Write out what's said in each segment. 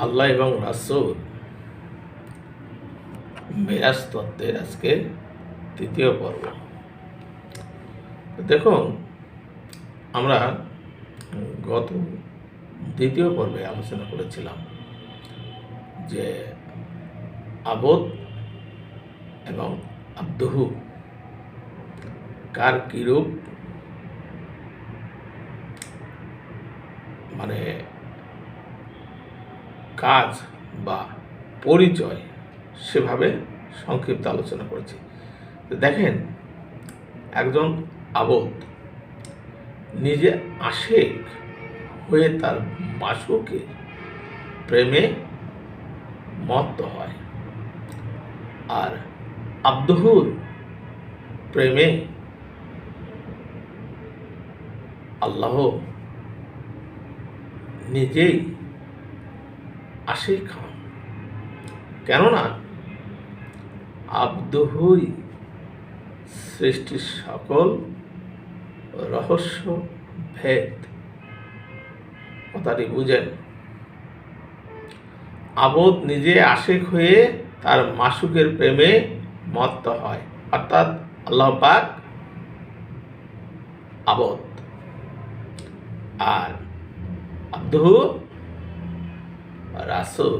আল্লাহ এবং রাসুল মেরাজ তত্ত্বের আজকে তৃতীয় পর্ব। দেখুন, আমরা গত দ্বিতীয় পর্বে আলোচনা করেছিলাম যে আবোধ এবং আব্দহু কার কিরূপ মানে কাজ বা পরিচয় সেভাবে সংক্ষিপ্ত আলোচনা করেছি। দেখেন, একজন আবদ নিজে আশেক হয়ে তার বাসুকে প্রেমে মত্ত হয় আর আব্দহুর প্রেমে আল্লাহ নিজেই আশেক হন কেননা আব্দহুই সৃষ্টির সকল রহস্য, ভেদ কথাটি বুঝেন। আবোধ নিজে আশেক হয়ে তার মাসুকের প্রেমে মত্ত হয়। অর্থাৎ আল্লাহ পাক আবোধ আর আব্দহু রাসুল।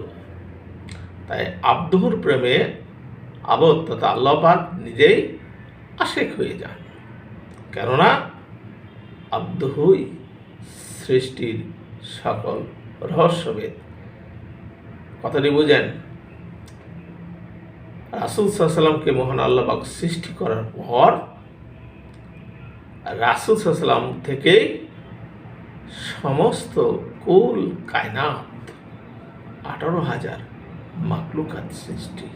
তাই আব্দুর প্রেমে আবোধ তথা আল্লাহ নিজেই আশেক হয়ে যান। কেননা আব্দহুই সৃষ্টির সকল রহস্যভেদ। কথাটি বুঝেন, রাসুল সাল্লামকে মহান আল্লাহ পাক সৃষ্টি করার পর রাসুল সাল্লাম থেকেই সমস্ত কুল কায়নাত আঠারো হাজার মাকলুকাত সৃষ্টি।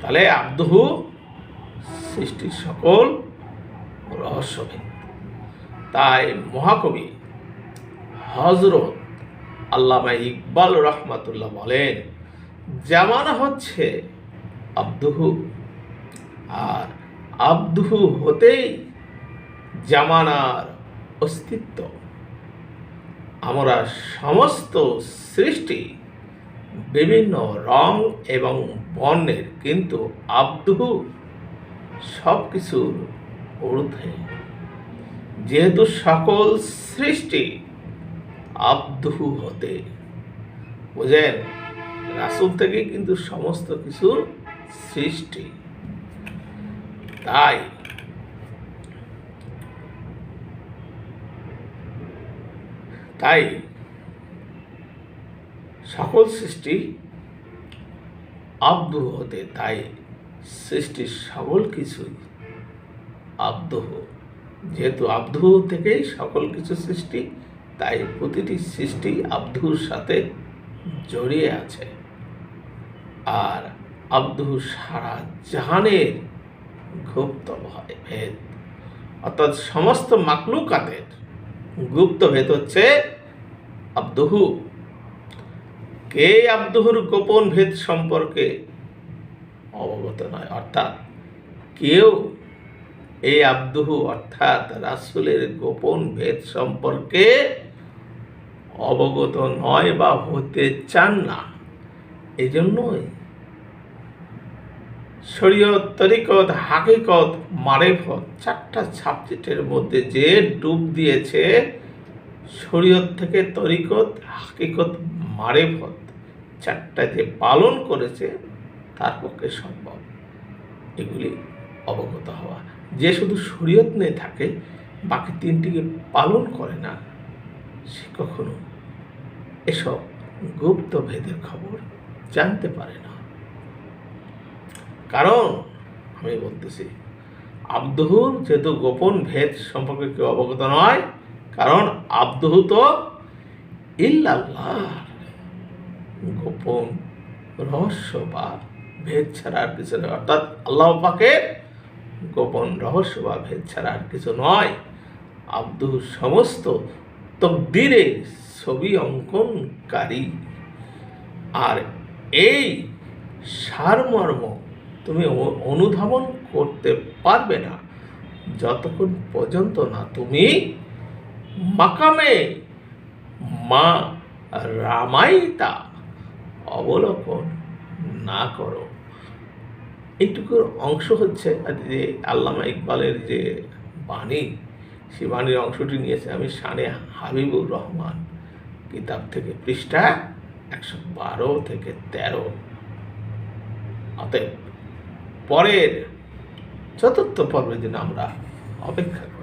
তাহলে আব্দহু সৃষ্টির সকল রহস্যভেদ তাই মহাকবি হজরত আল্লামা ইকবাল রহমাতুল্লাহ বলেন, জামানা হচ্ছে আব্দুহু। আর আব্দুহু হতেই জামানার অস্তিত্ব আমরা সমস্ত সৃষ্টি বিভিন্ন রং এবং বর্ণের, কিন্তু আব্দুহু সব কিছুর ঊর্ধ্বে। যেহেতু সকল সৃষ্টি আব্দুহু হতে বুঝেন রাসুল থেকে কিন্তু সমস্ত কিছুর সৃষ্টি। তাই তাই সকল সৃষ্টি আব্দুহ হতে, তাই সৃষ্টির সকল কিছুই আব্দহ। যেহেতু আব্দহ থেকেই সকল কিছু সৃষ্টি, তাই প্রতিটি সৃষ্টি আব্দুর সাথে জড়িয়ে আছে। আর আব্দুহ সারা জাহানের গুপ্ত ভয়, ভেদ। অর্থাৎ সমস্ত মাকলুকাতের গুপ্ত ভেদ হচ্ছে আব্দহু। কে আব্দহুর গোপন ভেদ সম্পর্কে অবগত নয়? অর্থাৎ কেউ এই আব্দহু, অর্থাৎ রাসুলের গোপন ভেদ সম্পর্কে অবগত নয় বা হতে চান না। এই জন্যই শরীয়ত তরিকত হাকিকত, মারেফত চারটা সাবজেক্টের মধ্যে যে ডুব দিয়েছে, শরীয়ত থেকে তরিকত, হাকিকত, মারেফত চারটা যে পালন করেছে, তার পক্ষে সম্ভব। এগুলি অবগত হওয়া। যে শুধু শরীয়ত নিয়ে থাকে, বাকি তিনটিকে পালন করে না, সে কখনো এসব গুপ্ত ভেদের খবর জানতে পারে না। কারণ, আমি বলতেছি, আব্দহুর যেহেতু গোপন ভেদ সম্পর্কে কেউ অবগত নয়, কারণ আব্দহু তো ইল্লাল্লাহ, গোপন রহস্য বা ভেদ ছাড়া আর কিছু নয়। অর্থাৎ আল্লাহ পাকের গোপন রহস্য বা ভেদ ছাড়া আর কিছু নয়। আব্দুল সমস্ত তকদিরের ছবি অঙ্কনকারী। আর এই সারমর্ম তুমি অনুধাবন করতে পারবে না। যতক্ষণ পর্যন্ত না তুমি মাকামে মা রামায়িতা অবলোকন না করো। এইটুকুর অংশ হচ্ছে যে আল্লামা ইকবালের যে বাণী সে বাণীর অংশটি নিয়েছে আমি শানে হাবিবুর রহমান কিতাব থেকে পৃষ্ঠা একশো বারো থেকে তেরো। অতএব পরের চতুর্থ পর্বের জন্য আমরা অপেক্ষা